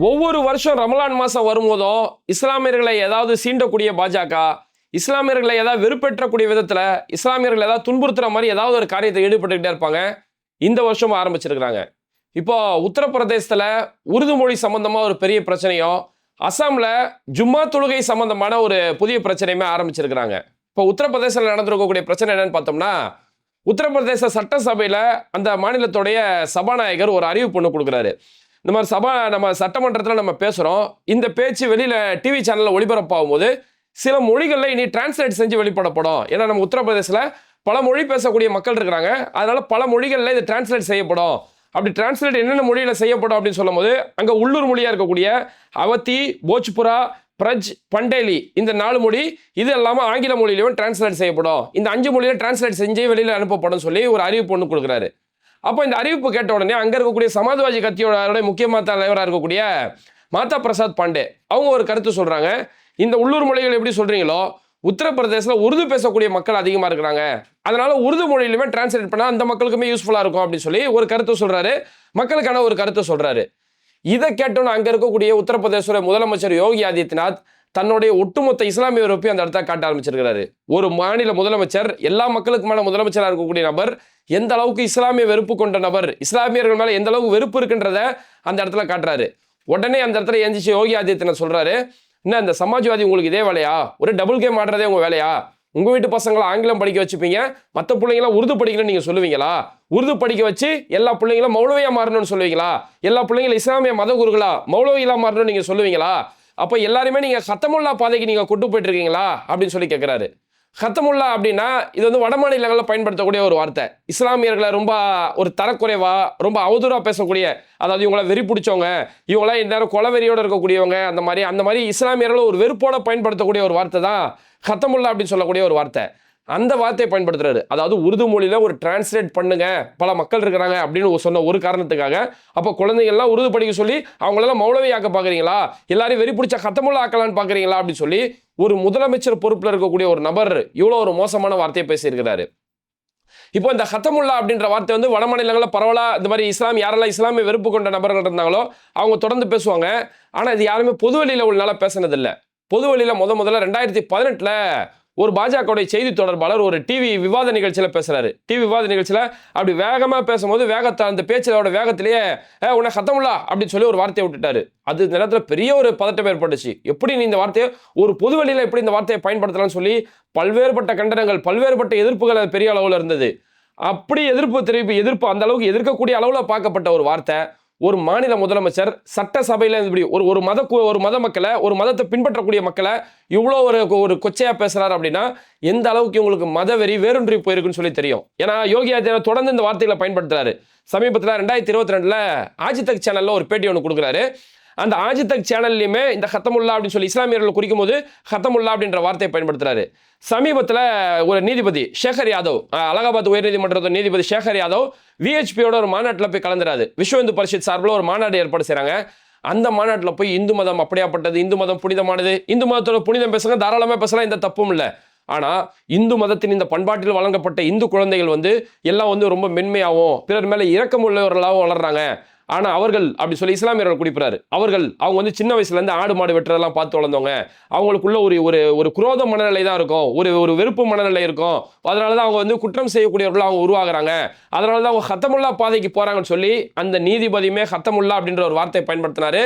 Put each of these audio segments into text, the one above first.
ஒவ்வொரு வருஷம் ரமலான் மாதம் வரும்போதும் இஸ்லாமியர்களை ஏதாவது சீண்டக்கூடிய பாஜக இஸ்லாமியர்களை ஏதாவது வெறுப்பேற்றக்கூடிய விதத்தில் இஸ்லாமியர்களை ஏதாவது துன்புறுத்துற மாதிரி ஏதாவது ஒரு காரியத்தை ஈடுபட்டுக்கிட்டே இருப்பாங்க. இந்த வருஷமும் ஆரம்பிச்சிருக்கிறாங்க. இப்போ உத்தரப்பிரதேசத்தில் உருது மொழி சம்பந்தமாக ஒரு பெரிய பிரச்சனையும் அசாமில் ஜும்மா தொழுகை சம்பந்தமான ஒரு புதிய பிரச்சனையுமே ஆரம்பிச்சிருக்கிறாங்க. இப்போ உத்தரப்பிரதேசத்தில் நடந்திருக்கக்கூடிய பிரச்சனை என்னன்னு பார்த்தோம்னா உத்தரப்பிரதேச சட்டசபையில் அந்த மாநிலத்துடைய சபாநாயகர் ஒரு அறிவிப்பு ஒன்று கொடுக்குறாரு. இந்த மாதிரி சபா நம்ம சட்டமன்றத்தில் நம்ம பேசுகிறோம் இந்த பேச்சு வெளியில் டிவி சேனலில் ஒளிபரப்பாகும் போது சில மொழிகளில் இனி டிரான்ஸ்லேட் செஞ்சு வெளிப்படப்படும். ஏன்னா நம்ம உத்தரப்பிரதேசில் பல மொழி பேசக்கூடிய மக்கள் இருக்கிறாங்க. அதனால் பல மொழிகளில் இது டிரான்ஸ்லேட் செய்யப்படும். அப்படி டிரான்ஸ்லேட் என்னென்ன மொழியில் செய்யப்படும் அப்படின்னு சொல்லும்போது அங்கே உள்ளூர் மொழியாக இருக்கக்கூடிய அவத்தி போஜ்புரா பிரஜ் பண்டேலி இந்த நாலு மொழி இது இல்லாமல் ஆங்கில மொழியிலையும் டிரான்ஸ்லேட் செய்யப்படும். இந்த அஞ்சு மொழியில் டிரான்ஸ்லேட் செஞ்சு வெளியில் அனுப்பப்படும் சொல்லி ஒரு அறிவிப்பு ஒன்று கொடுக்குறாரு. அப்போ இந்த அறிவிப்பு கேட்ட உடனே அங்கே இருக்கக்கூடிய சமாஜ்வாதி கட்சியோட முக்கியமான தலைவராக இருக்கக்கூடிய மாதா பிரசாத் பாண்டே அவங்க ஒரு கருத்து சொல்கிறாங்க இந்த உள்ளூர் மொழிகள் எப்படி சொல்கிறீங்களோ உத்தரப்பிரதேசத்தில் உருது பேசக்கூடிய மக்கள் அதிகமாக இருக்கிறாங்க. அதனால் உருது மொழியிலுமே டிரான்ஸ்லேட் பண்ணால் அந்த மக்களுக்குமே யூஸ்ஃபுல்லாக இருக்கும் அப்படின்னு சொல்லி ஒரு கருத்து சொல்கிறாரு மக்களுக்கான ஒரு கருத்து சொல்கிறாரு இதை கேட்டோன்னு அங்கே இருக்கக்கூடிய உத்தரப்பிரதேச முதலமைச்சர் யோகி ஆதித்யநாத் தன்னுடைய ஒட்டுமொத்த இஸ்லாமிய வெறுப்பையும் அந்த இடத்த காட்ட ஆரம்பிச்சிருக்கிறாரு. ஒரு மாநில முதலமைச்சர் எல்லா மக்களுக்கு மேல முதலமைச்சராக இருக்கக்கூடிய நபர் எந்த அளவுக்கு இஸ்லாமிய வெறுப்பு கொண்ட நபர் இஸ்லாமியர்கள் மேலே எந்த அளவுக்கு வெறுப்பு இருக்குன்றத அந்த இடத்துல காட்டுறாரு. உடனே அந்த இடத்துல எந்திரிச்சு யோகி ஆதித்யநாத் சொல்றாரு என்ன இந்த சமாஜ்வாதி உங்களுக்கு இதே வேலையா? ஒரு டபுள் கேம் ஆடுறதே உங்க வேலையா? உங்க வீட்டு பசங்களை ஆங்கிலம் படிக்க வச்சுப்பீங்க மற்ற பிள்ளைங்களாம் உருது படிக்கணும்னு நீங்க சொல்லுவீங்களா? உருது படிக்க வச்சு எல்லா பிள்ளைங்களும் மௌலவியா மாறணும்னு சொல்லுவீங்களா? எல்லா பிள்ளைங்களும் இஸ்லாமிய மத குருகளா மௌலவிகளா மாறணும்னு நீங்க சொல்லுவீங்களா? அப்போ எல்லாருமே நீங்கள் சத்தமுல்லா பாதைக்கு நீங்கள் கொண்டு போயிட்டுருக்கீங்களா? அப்படின்னு சொல்லி கேட்குறாரு ஹத்தமுல்லா அப்படின்னா இது வந்து வட மாநிலங்களில் பயன்படுத்தக்கூடிய ஒரு வார்த்தை. இஸ்லாமியர்களை ரொம்ப ஒரு தரக்குறைவா ரொம்ப அவதூறாக பேசக்கூடிய அதாவது இவங்கள வெறி பிடிச்சவங்க இவங்களாம் இந்நேரம் கொலவெறியோடு இருக்கக்கூடியவங்க அந்த மாதிரி அந்த மாதிரி இஸ்லாமியர்களை ஒரு வெறுப்போட பயன்படுத்தக்கூடிய ஒரு வார்த்தை தான் ஹத்தமுல்லா அப்படின்னு சொல்லக்கூடிய ஒரு வார்த்தை. அந்த வார்த்தையை பயன்படுத்துறாரு. அதாவது உருது மொழியில ஒரு டிரான்ஸ்லேட் பண்ணுங்க பல மக்கள் இருக்கிறாங்க அப்படின்னு சொன்ன ஒரு காரணத்துக்காக. அப்போ குழந்தைங்கள்லாம் உருது படிக்க சொல்லி அவங்களெல்லாம் மௌலவி ஆக்க பார்க்குறீங்களா எல்லாரையும் வெறி பிடிச்ச ஹத்தமுல்லா ஆக்கலான்னு பார்க்குறீங்களா அப்படின்னு சொல்லி ஒரு முதலமைச்சர் பொறுப்பில் இருக்கக்கூடிய ஒரு நபர் இவ்வளோ ஒரு மோசமான வார்த்தையை பேசியிருக்கிறாரு. இப்போ இந்த ஹத்தமுல்லா அப்படின்ற வார்த்தை வந்து வட மாநிலங்களில் பரவலாக இந்த மாதிரி இஸ்லாம் யாரெல்லாம் இஸ்லாமிய வெறுப்பு கொண்ட நபர்கள் இருந்தாங்களோ அவங்க தொடர்ந்து பேசுவாங்க. ஆனால் இது யாருமே பொது வெளியில் உள்ளனால பேசினதில்லை. பொது வெளியில் முத முதல்ல ரெண்டாயிரத்தி பதினெட்டில் ஒரு பாஜகவுடைய செய்தி தொடர்பாளர் ஒரு டிவி விவாத நிகழ்ச்சியில் பேசுகிறாரு டிவி விவாத நிகழ்ச்சியில் அப்படி வேகமாக பேசும்போது வேகத்தை அந்த பேச்சிலோட வேகத்திலேயே ஏ உன்னை ஹத்தமுல்லா அப்படின்னு சொல்லி ஒரு வார்த்தையை விட்டுட்டாரு. அது இந்த நேரத்தில் பெரிய ஒரு பதட்டம் ஏற்பட்டுச்சு. எப்படி நீ இந்த வார்த்தையை ஒரு பொது வழியில் எப்படி இந்த வார்த்தையை பயன்படுத்தலாம்னு சொல்லி பல்வேறுபட்ட கண்டனங்கள் பல்வேறுபட்ட எதிர்ப்புகள் அது பெரிய அளவில் இருந்தது. அப்படி எதிர்ப்பு தெரிவிப்பு எதிர்ப்பு அந்த அளவுக்கு எதிர்க்கக்கூடிய அளவில் பார்க்கப்பட்ட ஒரு வார்த்தை. ஒரு மாநில முதலமைச்சர் சட்டசபையில் இப்படி ஒரு ஒரு மத ஒரு மத மக்களை ஒரு மதத்தை பின்பற்றக்கூடிய மக்களை இவ்வளோ ஒரு ஒரு கொச்சையாக பேசுகிறாரு அப்படின்னா எந்த அளவுக்கு இவங்களுக்கு மதவெறி வேரூன்றி போயிருக்குன்னு சொல்லி தெரியும். ஏன்னா யோகி ஆதித்யநாத் தொடர்ந்து இந்த வார்த்தைகளை பயன்படுத்துறாரு. சமீபத்தில் ரெண்டாயிரத்தி இருபத்தி ரெண்டில் ஆஜிதக் சேனலில் ஒரு பேட்டி ஒன்று கொடுக்குறாரு. அந்த ஆஜிதக் சேனல்லையுமே இந்த ஹத்தமுல்லா அப்படின்னு சொல்லி இஸ்லாமியர்களை குறிக்கும் போது ஹத்தமுல்லா அப்படின்ற வார்த்தையை பயன்படுத்துறாரு. சமீபத்தில் ஒரு நீதிபதி சேகர் யாதவ் அலகாபாத் உயர்நீதிமன்றத்தோட நீதிபதி சேகர் யாதவ் விஹெச்பியோட ஒரு மாநாட்டில் போய் கலந்துறாரு. விஸ்வ இந்து பரிஷத் சார்பில் ஒரு மாநாடு ஏற்பாடு செய்கிறாங்க அந்த மாநாட்டில் போய் இந்து மதம் அப்படியாப்பட்டது இந்து மதம் புனிதமானது இந்து மதத்தோட புனிதம் பேசுங்க தாராளமாக பேசலாம் எந்த தப்பும் இல்லை. ஆனால் இந்து மதத்தின் இந்த பண்பாட்டில் வழங்கப்பட்ட இந்து குழந்தைகள் வந்து எல்லாம் வந்து ரொம்ப மென்மையாகவும் பிறர் மேலே இரக்கம் உள்ளவர்களாகவும் வளர்றாங்க. ஆனால் அவர்கள் அப்படி சொல்லி இஸ்லாமியர்கள் குறிப்பிடாரு அவர்கள் அவங்க வந்து சின்ன வயசுலேருந்து ஆடு மாடு வெட்டுறதெல்லாம் பார்த்து வளர்ந்தவங்க. அவங்களுக்குள்ள ஒரு ஒரு ஒரு குரோத மனநிலை தான் இருக்கும். ஒரு ஒரு வெறுப்பு மனநிலை இருக்கும். அதனால தான் அவங்க வந்து குற்றம் செய்யக்கூடியவர்களாக அவங்க உருவாகுறாங்க. அதனால தான் அவங்க ஹத்தமுல்லா பாதைக்கு போகிறாங்கன்னு சொல்லி அந்த நீதிபதியுமே ஹத்தமுல்லா அப்படின்ற ஒரு வார்த்தையை பயன்படுத்தினாரு.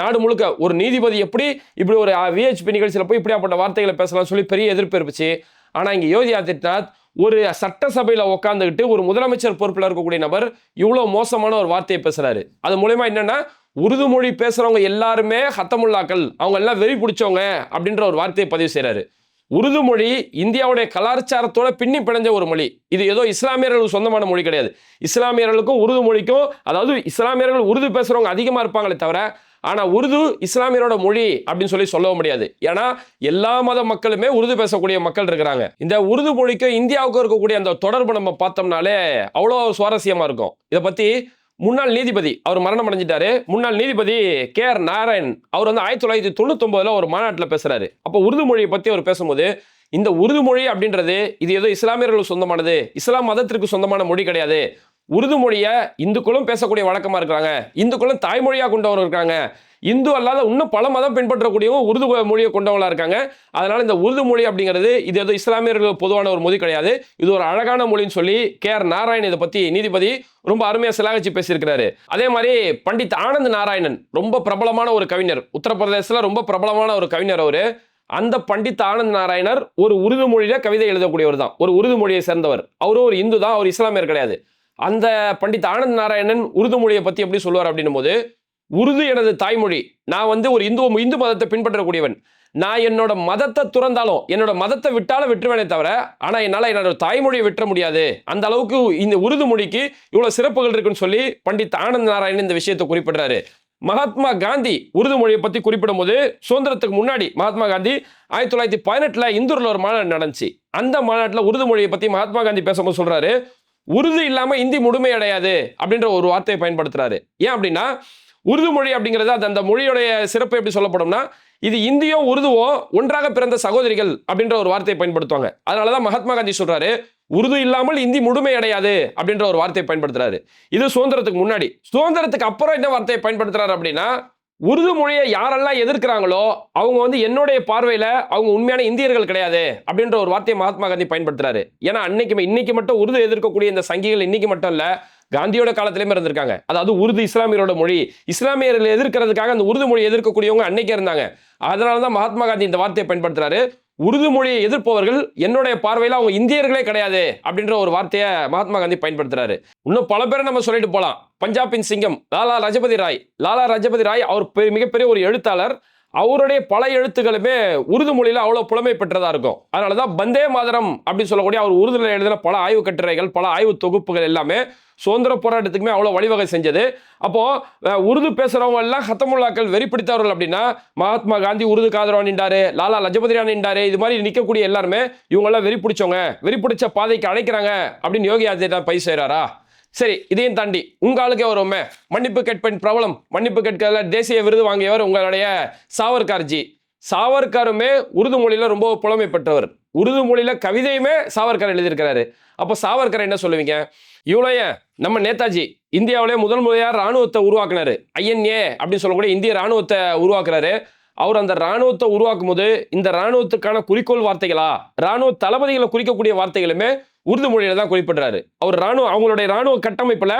நாடு முழுக்க ஒரு நீதிபதி எப்படி இப்படி ஒரு விஹெச்பி நிகழ்ச்சியில் போய் இப்படியாப்பட்ட வார்த்தைகளை பேசலாம்னு சொல்லி பெரிய எதிர்ப்பு இருந்துச்சு. ஆனால் இங்கே யோகி ஆதித்யநாத் ஒரு சட்டசபையில் உட்காந்துக்கிட்டு ஒரு முதலமைச்சர் பொறுப்பில் இருக்கக்கூடிய நபர் இவ்வளோ மோசமான ஒரு வார்த்தையை பேசுகிறாரு அது மூலயமா என்னென்னா உருது மொழி பேசுகிறவங்க எல்லாருமே ஹத்தமுல்லாக்கள் அவங்க எல்லாம் வெறி பிடிச்சவங்க அப்படின்ற ஒரு வார்த்தையை பதிவு செய்கிறாரு உருது மொழி இந்தியாவுடைய கலாச்சாரத்தோட பின்னி பிணைஞ்ச ஒரு மொழி. இது ஏதோ இஸ்லாமியர்களுக்கு சொந்தமான மொழி கிடையாது. இஸ்லாமியர்களுக்கும் உருது மொழிக்கும் அதாவது இஸ்லாமியர்கள் உருது பேசுகிறவங்க அதிகமாக இருப்பாங்களே தவிர ஆனால் உருது இஸ்லாமியரோட மொழி அப்படின்னு சொல்லி சொல்லவும் முடியாது. ஏன்னா எல்லா மத மக்களுமே உருது பேசக்கூடிய மக்கள் இருக்கிறாங்க. இந்த உருது மொழிக்கும் இந்தியாவுக்கும் இருக்கக்கூடிய அந்த தொடர்பு நம்ம பார்த்தோம்னாலே அவ்வளோ சுவாரஸ்யமாக இருக்கும். இதை பற்றி முன்னாள் நீதிபதி அவர் மரணம் அடைஞ்சிட்டாரு. முன்னாள் நீதிபதி கே ஆர் நாராயண் அவர் வந்து ஆயிரத்தி தொள்ளாயிரத்தி தொண்ணூத்தொம்பதுல ஒரு மாநாட்டில் பேசுறாரு. அப்போ உருது மொழியை பற்றி அவர் பேசும்போது இந்த உருது மொழி அப்படின்றது இது ஏதோ இஸ்லாமியர்களுக்கு சொந்தமானது இஸ்லாம் மதத்திற்கு சொந்தமான மொழி கிடையாது. உருது மொழியை இந்துக்களும் பேசக்கூடிய வழக்கமாக இருக்கிறாங்க. இந்துக்களும் தாய்மொழியாக கொண்டவரும் இருக்காங்க. இந்து அல்லாத இன்னும் பல மதம் பின்பற்றக்கூடியவங்க உருது மொழியை கொண்டவங்களாக இருக்காங்க. அதனால் இந்த உருது மொழி அப்படிங்கிறது இது ஏதோ இஸ்லாமியர்களுக்கு பொதுவான ஒரு மொழி கிடையாது. இது ஒரு அழகான மொழின்னு சொல்லி கே ஆர் நாராயண் இதை பற்றி நீதிபதி ரொம்ப அருமையாக சிலாகச்சி பேசியிருக்கிறாரு. அதே மாதிரி பண்டித் ஆனந்த் நாராயணன் ரொம்ப பிரபலமான ஒரு கவிஞர். உத்தரப்பிரதேசத்தில் ரொம்ப பிரபலமான ஒரு கவிஞர் அவர். அந்த பண்டித் ஆனந்த் நாராயணர் ஒரு உருது மொழியில் கவிதை எழுதக்கூடியவர் தான். ஒரு உருது மொழியை சேர்ந்தவர். அவரும் ஒரு இந்து தான் அவர் இஸ்லாமியர் கிடையாது. அந்த பண்டித் ஆனந்த் நாராயணன் உருது மொழியை பற்றி எப்படி சொல்லுவார் அப்படின்னும் போது உருது எனது தாய்மொழி. நான் வந்து ஒரு இந்து இந்து மதத்தை பின்பற்றக்கூடியவன். நான் என்னோட மதத்தை துறந்தாலும் என்னோட மதத்தை விட்டாலும் விட்டுருவேனே தவிர ஆனால் என்னால் என்னோட தாய்மொழியை விட்டுற முடியாது. அந்த அளவுக்கு இந்த உருது மொழிக்கு இவ்வளோ சிறப்புகள் இருக்குன்னு சொல்லி பண்டித் ஆனந்த் நாராயணன் இந்த விஷயத்தை குறிப்பிடுறாரு. மகாத்மா காந்தி உருது மொழியை பற்றி குறிப்பிடும் போது சுதந்திரத்துக்கு முன்னாடி மகாத்மா காந்தி ஆயிரத்தி தொள்ளாயிரத்தி பதினெட்டில் இந்தூரில் ஒரு மாநாடு நடந்துச்சு. அந்த மாநாட்டில் உருது மொழியை பற்றி மகாத்மா காந்தி பேசும்போது சொல்கிறாரு உருது இல்லாமல் இந்தி முழுமை அடையாது அப்படின்ற ஒரு வார்த்தையை பயன்படுத்துறாரு. ஏன் அப்படின்னா உருது மொழி அப்படிங்கிறது அது அந்த மொழியுடைய சிறப்பு எப்படி சொல்லப்படும்னா இது இந்தியோ உருதுவும் ஒன்றாக பிறந்த சகோதரிகள் அப்படின்ற ஒரு வார்த்தையை பயன்படுத்துவாங்க. அதனாலதான் மகாத்மா காந்தி சொல்றாரு உருது இல்லாமல் இந்தி முழுமை அடையாது அப்படின்ற ஒரு வார்த்தையை பயன்படுத்துறாரு. இது சுதந்திரத்துக்கு முன்னாடி. சுதந்திரத்துக்கு அப்புறம் என்ன வார்த்தையை பயன்படுத்துறாரு அப்படின்னா உருது மொழியை யாரெல்லாம் எதிர்க்கிறாங்களோ அவங்க வந்து என்னுடைய பார்வையில் அவங்க உண்மையான இந்தியர்கள் கிடையாது அப்படின்ற ஒரு வார்த்தையை மகாத்மா காந்தி பயன்படுத்துறாரு. ஏன்னா அன்னைக்கு இன்னைக்கு மட்டும் உருது எதிர்க்கக்கூடிய இந்த சங்கிகள் இன்னைக்கு மட்டும் இல்லை காந்தியோட காலத்திலேயுமே இருந்திருக்காங்க. அதாவது உருது இஸ்லாமியரோட மொழி. இஸ்லாமியர்களை எதிர்க்கிறதுக்காக அந்த உருது மொழியை எதிர்க்கக்கூடியவங்க அன்னைக்கே இருந்தாங்க. அதனால தான் மகாத்மா காந்தி இந்த வார்த்தையை பயன்படுத்துறாரு. உருது மொழியை எதிர்ப்பவர்கள் என்னுடைய பார்வையில் அவங்க இந்தியர்களே கிடையாது அப்படின்ற ஒரு வார்த்தையை மகாத்மா காந்தி பயன்படுத்துறாரு. இன்னும் பல பேரை நம்ம சொல்லிட்டு போலாம். பஞ்சாபின் சிங்கம் லாலா ரஜபதி ராய் லாலா ரஜபதி ராய் அவர் பெரிய- மிகப்பெரிய ஒரு எழுத்தாளர். அவருடைய பல எழுத்துக்களுமே உருது மொழியில் அவ்வளோ புலமை பெற்றதாக இருக்கும். அதனால தான் பந்தே மாதரம் அப்படின்னு சொல்லக்கூடிய அவர் உருதுல எழுதின பல ஆய்வு கட்டுரைகள் பல ஆய்வு தொகுப்புகள் எல்லாமே சுதந்திர போராட்டத்துக்குமே அவ்வளோ வழிவகை செஞ்சது. அப்போது உருது பேசுகிறவங்க எல்லாம் ஹத்தமுல்லாக்கள் வெறி பிடித்தவர்கள் அப்படின்னா மகாத்மா காந்தி உருது காதரவா நின்றாரு லாலா லஜபதி ராய் நின்றாரு இது மாதிரி நிற்கக்கூடிய எல்லாருமே இவங்கெல்லாம் வெறி பிடிச்சவங்க வெறி பிடிச்ச பாதைக்கு அழைக்கிறாங்க அப்படின்னு யோகி ஆதித்யநாத் பை செய்கிறாரா சரி இதையும் தாண்டி உங்க ஆளுக்கே வருவோமே. மன்னிப்பு கேட்பேன் பிரபலம். மன்னிப்பு கேட்கல தேசிய விருது வாங்கியவர் உங்களுடைய சாவர்கார்ஜி சாவர்காருமே உருது மொழியில் ரொம்ப புலமைப்பட்டவர் உருது மொழியில் கவிதையுமே சாவர்கர் எழுதியிருக்கிறாரு. அப்போ சாவர்கர் என்ன சொல்லுவீங்க? இவ்வளோ ஏன் நம்ம நேதாஜி இந்தியாவிலே முதல் முறையாக ராணுவத்தை உருவாக்குனாரு. ஐஎன்ஏ அப்படின்னு சொல்லக்கூடிய இந்திய ராணுவத்தை உருவாக்குறாரு. அவர் அந்த ராணுவத்தை உருவாக்கும் போது இந்த ராணுவத்துக்கான குறிக்கோள் வார்த்தைகளா? ராணுவ தளபதிகளை குறிக்கக்கூடிய வார்த்தைகளுமே உருது மொழியில தான் குறிப்பிடுறாரு. அவர் ராணுவ அவங்களுடைய ராணுவ கட்டமைப்புல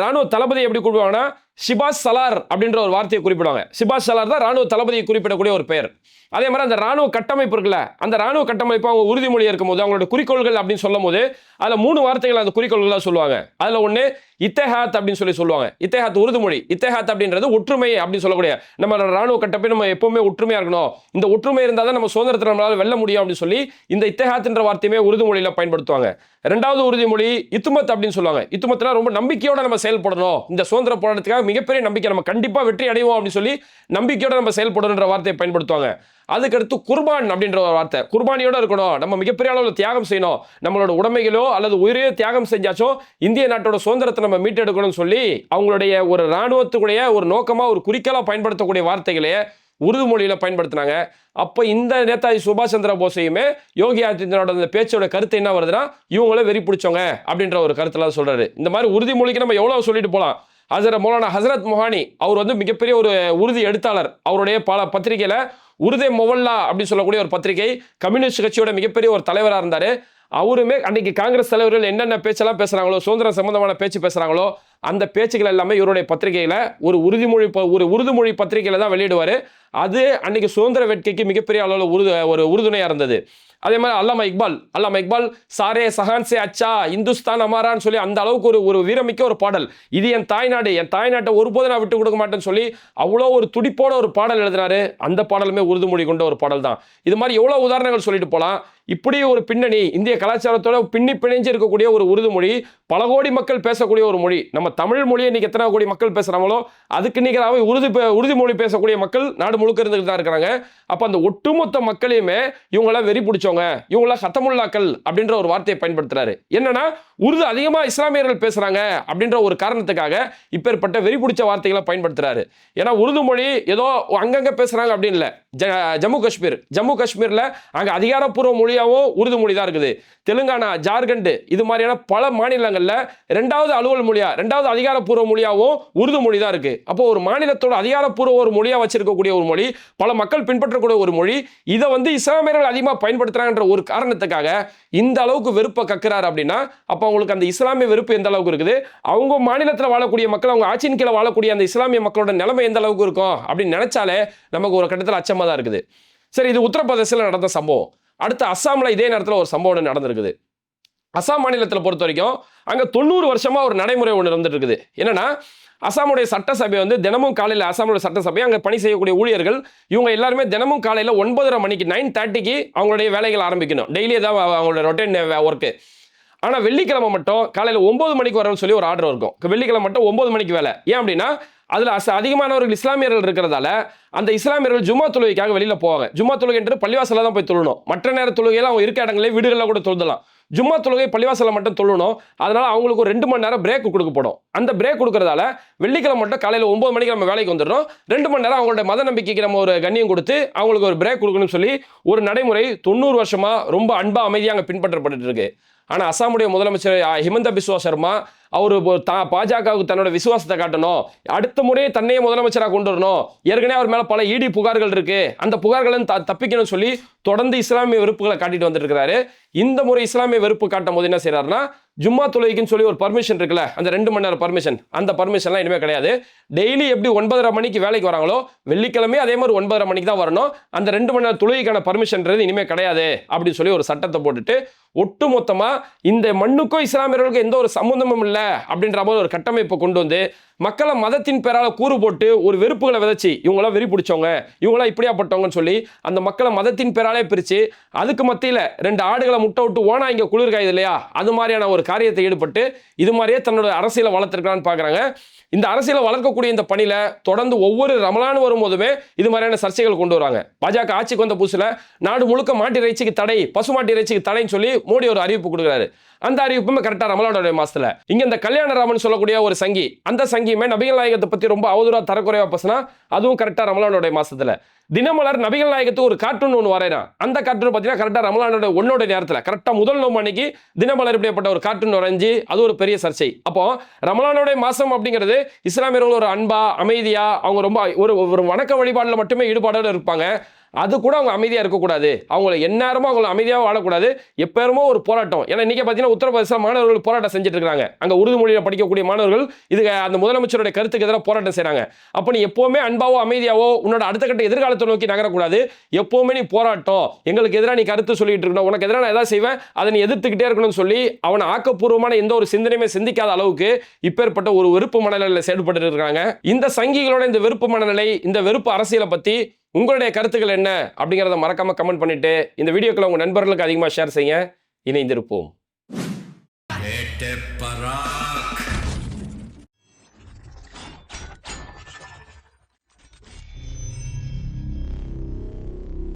ராணுவ தளபதி எப்படி கூப்பிடுவாங்கன்னா சிபாஸ் சலார் அப்படின்ற ஒரு வார்த்தையை குறிப்பிடுவாங்க. சிபாஸ் சலார் தான் ராணுவ தளபதியை குறிப்பிடக்கூடிய ஒரு பெயர். அதே மாதிரி அந்த ராணுவ கட்டமைப்பு இருக்குல்ல அந்த ராணுவ கட்டமைப்பு அவங்க உறுதிமொழி இருக்கும்போது அவங்களோட குறிக்கோள்கள் அப்படின்னு சொல்லும் போது அதில் மூணு வார்த்தைகள் அந்த குறிக்கோள்களாக சொல்லுவாங்க. அதில் ஒன்று இத்தேஹாத் அப்படின்னு சொல்லி சொல்லுவாங்க. இத்தேஹாத் உறுதிமொழி இத்தேஹாத் அப்படின்றது ஒற்றுமை அப்படின்னு சொல்லக்கூடிய நம்ம ராணுவ கட்டப்பை நம்ம எப்பவுமே ஒற்றுமையா இருக்கணும். இந்த ஒற்றுமை இருந்தால் தான் நம்ம சுதந்திரத்தை நம்மளால வெல்ல முடியும் அப்படின்னு சொல்லி இந்த இத்தேஹாத்ன்ற வார்த்தையுமே உறுதிமொழியில பயன்படுத்துவாங்க. ரெண்டாவது உறுதிமொழி இத்துமத் அப்படின்னு சொல்லுவாங்க. இத்துமத்துல ரொம்ப நம்பிக்கையோட நம்ம செயல்படணும். இந்த சுதந்திர போராட்டத்துக்காக மிகப்பெரிய நம்பிக்கை நம்ம கண்டிப்பாக வெற்றி அடைவோம் அப்படின்னு சொல்லி நம்பிக்கையோட நம்ம செயல்படணுன்ற வார்த்தையை பயன்படுத்துவாங்க. அதுக்கடுத்து குர்பான் அப்படின்ற ஒரு வார்த்தை. குர்பானியோட இருக்கணும். நம்ம மிகப்பெரிய அளவில் தியாகம் செய்யணும். நம்மளோட உடைமைகளோ அல்லது உயிரையோ தியாகம் செஞ்சாச்சோ இந்திய நாட்டோட சுதந்திரத்தை நம்ம மீட்டெடுக்கணும்னு சொல்லி அவங்களுடைய ஒரு இராணுவத்துக்குடைய ஒரு நோக்கமாக ஒரு குறிக்கலாக பயன்படுத்தக்கூடிய வார்த்தைகளையே உருது மொழியில் பயன்படுத்தினாங்க. அப்போ இந்த நேதாஜி சுபாஷ் சந்திர போஸையுமே யோகி ஆதித்யநாத் அந்த பேச்சோட கருத்து என்ன வருதுன்னா இவங்கள வெறி பிடிச்சவங்க அப்படின்ற ஒரு கருத்தில் சொல்கிறாரு இந்த மாதிரி உறுதிமொழிக்கு நம்ம எவ்வளோ சொல்லிட்டு போகலாம் ஹசரத் மௌலானா ஹசரத் மொஹானி அவர் வந்து மிகப்பெரிய ஒரு உறுதி எழுத்தாளர். அவருடைய பல பத்திரிகையில் உருதே மொவல்லா அப்படின்னு சொல்லக்கூடிய ஒரு பத்திரிகை கம்யூனிஸ்ட் கட்சியோட மிகப்பெரிய ஒரு தலைவராக இருந்தார். அவருமே அன்னைக்கு காங்கிரஸ் தலைவர்கள் என்னென்ன பேச்செல்லாம் பேசுகிறாங்களோ சுதந்திரம் சம்பந்தமான பேச்சு பேசுகிறாங்களோ அந்த பேச்சுகள் எல்லாமே இவருடைய பத்திரிகையில் ஒரு உறுதிமொழி ஒரு உறுதிமொழி பத்திரிகையில் தான் வெளியிடுவார். அது அன்னைக்கு சுதந்திர வேட்கைக்கு மிகப்பெரிய அளவில் உறுது ஒரு உறுதுணையாக இருந்தது. அதே மாதிரி அல்லாமா இக்பால் அல்லாமா இக்பால் சாரே சஹான் சே அச்சா இந்துஸ்தான் அமாரான்னு சொல்லி அந்த அளவுக்கு ஒரு ஒரு வீரமிக்க ஒரு பாடல். இது என் தாய்நாடு என் தாய்நாட்டை ஒருபோதும் நான் விட்டு கொடுக்க மாட்டேன்னு சொல்லி அவ்வளோ ஒரு துடிப்போட ஒரு பாடல் எழுதினாரு அந்த பாடலுமே உறுதிமொழி கொண்ட ஒரு பாடல் தான். இது மாதிரி எவ்வளோ உதாரணங்கள் சொல்லிட்டு போகலாம் இப்படி ஒரு பின்னணி இந்திய கலாச்சாரத்தோட பின்னி பிணைஞ்சு இருக்கக்கூடிய ஒரு உறுதிமொழி பல கோடி மக்கள் பேசக்கூடிய ஒரு மொழி. நம்ம தமிழ் மொழியை இன்னைக்கு எத்தனை கோடி மக்கள் பேசுகிறாங்களோ அதுக்கு நிகராக உறுதி உறுதிமொழி பேசக்கூடிய மக்கள் நாடு முழுக்க இருந்துகிட்டு தான் இருக்கிறாங்க. அப்போ அந்த ஒட்டுமொத்த மக்களையுமே இவங்களாம் வெறி பிடிச்சவங்க இவங்களாம் ஹத்தமுல்லாக்கள் அப்படின்ற ஒரு வார்த்தையை பயன்படுத்துறாரு. என்னன்னா உருது அதிகமாக இஸ்லாமியர்கள் பேசுகிறாங்க அப்படின்ற ஒரு காரணத்துக்காக இப்பேற்பட்ட வெறி பிடிச்ச வார்த்தைகளை பயன்படுத்துகிறாரு ஏன்னா உருது மொழி ஏதோ அங்கங்கே பேசுகிறாங்க அப்படின்னு இல்லை. ஜ ஜம்மு காஷ்மீர். ஜம்மு காஷ்மீரில் அங்கே அதிகாரப்பூர்வ மொழியாகவும் உருது மொழி தான் இருக்குது. தெலுங்கானா ஜார்க்கண்டு இது மாதிரியான பல மாநிலங்களில் ரெண்டாவது அலுவல் மொழியாக ரெண்டாவது அதிகாரப்பூர்வ மொழியாகவும் உருது மொழி தான் இருக்குது அப்போது ஒரு மாநிலத்தோட அதிகாரப்பூர்வ ஒரு மொழியாக வச்சிருக்கக்கூடிய ஒரு மொழி பல மக்கள் பின்பற்றக்கூடிய ஒரு மொழி இதை வந்து இஸ்லாமியர்கள் அதிகமாக பயன்படுத்துகிறாங்கன்ற ஒரு காரணத்துக்காக இந்த அளவுக்கு வெறுப்பை கக்குறாரு அப்படின்னா அப்போ அவங்களுக்கு அந்த இஸ்லாமிய வெறுப்பு எந்த அளவுக்கு இருக்குது? அவங்க மாநிலத்தில் வாழக்கூடிய மக்கள் அவங்க ஆட்சியின் கீழே வாழக்கூடிய அந்த இஸ்லாமிய மக்களோட நிலைமை எந்த அளவுக்கு இருக்கும்? அப்படின்னு நினைச்சாலே நமக்கு ஒரு கட்டத்தில் அச்சமாக தான் இருக்குது. சரி இது உத்தரப்பிரதேசத்தில் நடந்த சம்பவம். அடுத்து அஸ்ஸாமில் இதே நேரத்தில் ஒரு சம்பவம் நடந்திருக்குது. அஸ்ஸாம் மாநிலத்தில் பொறுத்த வரைக்கும் அங்கே தொண்ணூறு வருஷமாக ஒரு நடைமுறை ஒன்று இருந்துட்டு இருக்குது என்னன்னா அசாமுடைய சட்டசபை வந்து தினமும் காலையில் அசாமுடைய சட்டசபை அங்கே பணி செய்யக்கூடிய ஊழியர்கள் இவங்க எல்லாருமே தினமும் காலையில் ஒன்பதரை மணிக்கு நைன் தேர்ட்டிக்கு அவங்களுடைய வேலைகள் ஆரம்பிக்கணும். டெய்லி தான் அவங்களோட ரொட்டேன் ஒர்க்கு ஆனால் வெள்ளிக்கிழமை மட்டும் காலையில் ஒம்பது மணிக்கு வரணும்னு சொல்லி ஒரு ஆர்டர் இருக்கும். வெள்ளிக்கிழமை மட்டும் ஒம்பது மணிக்கு வேலை. ஏன் அப்படின்னா அதில் அச அதிகமானவர்கள் இஸ்லாமியர்கள் இருக்கிறதால அந்த இஸ்லாமியர்கள் ஜும்மா தொழுகைக்காக வெளியில் போவாங்க. ஜும்மா தொழுகைன்றது பள்ளிவாசலில் தான் போய் தொழணும். மற்ற நேர தொழுகையில் அவங்க இருக்க இடங்களே வீடுகளில் கூட தொழுதலாம். ஜும்மா தொழுகை பள்ளிவாசலில் மட்டும் தொழணும். அதனால் அவங்களுக்கு ஒரு ரெண்டு மணி நேரம் பிரேக் கொடுக்கப்படும். அந்த பிரேக் கொடுக்கறதால வெள்ளிக்கிழமை மட்டும் காலையில் ஒம்பது மணிக்கு நம்ம வேலைக்கு வந்துடுறோம். ரெண்டு மணி நேரம் அவங்களோட மத நம்பிக்கைக்கு நம்ம ஒரு கண்ணியம் கொடுத்து அவங்களுக்கு ஒரு பிரேக் கொடுக்கணும்னு சொல்லி ஒரு நடைமுறை தொண்ணூறு வருஷமாக ரொம்ப அன்பாக அமைதியாக அங்கே பின்பற்றப்பட்டு இருக்கு. ஆனால் அசாமுடைய முதலமைச்சர் ஹிமந்த பிஸ்வா சர்மா அவர் தா பாஜகவுக்கு தன்னோட விசுவாசத்தை காட்டணும். அடுத்த முறையே தன்னையே முதலமைச்சராக கொண்டு வரணும். ஏற்கனவே அவர் மேலே பல இடி புகார்கள் இருக்கு. அந்த புகார்களை த தப்பிக்கணும்னு சொல்லி தொடர்ந்து இஸ்லாமிய வெறுப்புகளை காட்டிட்டு வந்துட்டுருக்கிறாரு இந்த முறை இஸ்லாமிய வெறுப்பு காட்டும் போது என்ன செய்றாருன்னா ஜும்மா தொழுகைக்குன்னு சொல்லி ஒரு பர்மிஷன் இருக்குல்ல அந்த ரெண்டு மணி நேரம் பர்மிஷன் அந்த பர்மிஷன்லாம் இனிமேல் கிடையாது. டெய்லி எப்படி ஒன்பதரை மணிக்கு வேலைக்கு வராங்களோ வெள்ளிக்கிழமை அதே மாதிரி ஒன்பதரை மணிக்கு தான் வரணும். அந்த ரெண்டு மணி நேரம் தொழுகைக்கான பர்மிஷன்ன்றது இனிமேல் கிடையாது அப்படின்னு சொல்லி ஒரு சட்டத்தை போட்டுட்டு ஒட்டு மொத்தமாக இந்த மண்ணுக்கும் இஸ்லாமியர்களுக்கும் எந்த ஒரு சம்மந்தமும் இல்லை அப்படின்ற மாதிரி ஒரு கட்டமைப்பை கொண்டு வந்து மக்களை மதத்தின் பேரால் கூறு போட்டு ஒரு வெறுப்புகளை விதைச்சி இவங்களாம் வெறி பிடிச்சவங்க இவங்களாம் இப்படியாப்பட்டவங்கன்னு சொல்லி அந்த மக்களை மதத்தின் பேராலே பிரித்து அதுக்கு மத்தியில் ரெண்டு ஆடுகளை முட்டை விட்டு ஓனா இங்கே குளிர் காயுது இல்லையா? அது மாதிரியான ஒரு காரியத்தை ஈடுபட்டு இது மாதிரியே தன்னோட அரசியலை வளர்த்துருக்கான்னு பார்க்குறாங்க இந்த அரசியலை வளர்க்கக்கூடிய இந்த பணியில் தொடர்ந்து ஒவ்வொரு ரமலான் வரும்போதுமே இது மாதிரியான சர்ச்சைகள் கொண்டு வராங்க. பாஜக ஆட்சிக்கு வந்த புதுசில் நாடு முழுக்க மாட்டு இறைச்சிக்கு தடை பசுமாட்டு இறைச்சிக்கு தடைன்னு சொல்லி மோடி ஒரு அறிவிப்பு கொடுக்குறாரு. அந்த அறிவிப்புமே கரெக்டாக ரமலானுடைய மாதத்தில் இங்கே இந்த கல்யாணராமன் சொல்லக்கூடிய ஒரு சங்கி அந்த சங்கி சங்கியுமே நபிகள் நாயகத்தை பற்றி ரொம்ப அவதூறா தரக்குறைவாக பேசினா அதுவும் கரெக்டாக ரமலானுடைய மாதத்தில் தினமலர் நபிகள் நாயகத்துக்கு ஒரு கார்ட்டூன் ஒன்று வரைகிறான் அந்த கார்ட்டூன் பார்த்தீங்கன்னா கரெக்டாக ரமலானோட ஒன்னோட நேரத்தில் கரெக்டாக முதல் நோம்பு அன்னைக்கு தினமலர் இப்படிப்பட்ட ஒரு கார்ட்டூன் வரைஞ்சி அது ஒரு பெரிய சர்ச்சை. அப்போ ரமலானோட மாதம் அப்படிங்கிறது இஸ்லாமியர்கள் ஒரு அன்பா அமைதியாக அவங்க ரொம்ப ஒரு ஒரு வணக்க வழிபாடில் மட்டுமே ஈடுபாடோட இருப்பாங்க. அது கூட அவங்க அமைதியாக இருக்கக்கூடாது. அவங்கள எந்நேரமும் அவங்கள அமைதியாக வாழக்கூடாது. எப்பேருமோ ஒரு போராட்டம். ஏன்னா இன்றைக்கி பார்த்தீங்கன்னா உத்தரப்பிரதேச மாணவர்கள் போராட்டம் செஞ்சுட்டு இருக்காங்க. அங்கே உருது மொழியில் படிக்கக்கூடிய மாணவர்கள் இது அந்த முதலமைச்சருடைய கருத்துக்கு எதிராக போராட்டம் செய்கிறாங்க அப்போ நீ எப்போவுமே அன்பாவோ அமைதியாவோ உன்னோட அடுத்த கட்ட எதிர்காலத்தை நோக்கி நகரக்கூடாது. எப்போவுமே நீ போராட்டம். எங்களுக்கு எதிராக நீ கருத்து சொல்லிட்டு இருக்கணும். உனக்கு எதிராக நான் எதாவது செய்வேன் அதை நீ எதிர்த்துக்கிட்டே இருக்கணும்னு சொல்லி அவனை ஆக்கப்பூர்வமான எந்த ஒரு சிந்தனையுமே சிந்திக்காத அளவுக்கு இப்பேற்பட்ட ஒரு வெறுப்பு மனநிலையில் செயல்பட்டு இருக்காங்க. இந்த சங்கிகளோட இந்த வெறுப்பு மனநிலை இந்த வெறுப்பு அரசியலை பற்றி உங்களுடைய கருத்துக்கள் என்ன அப்படிங்கிறத மறக்காமல் கமெண்ட் பண்ணிவிட்டு இந்த வீடியோக்களை உங்கள் நண்பர்களுக்கு அதிகமாக ஷேர் செய்ய இணைந்திருப்போம்.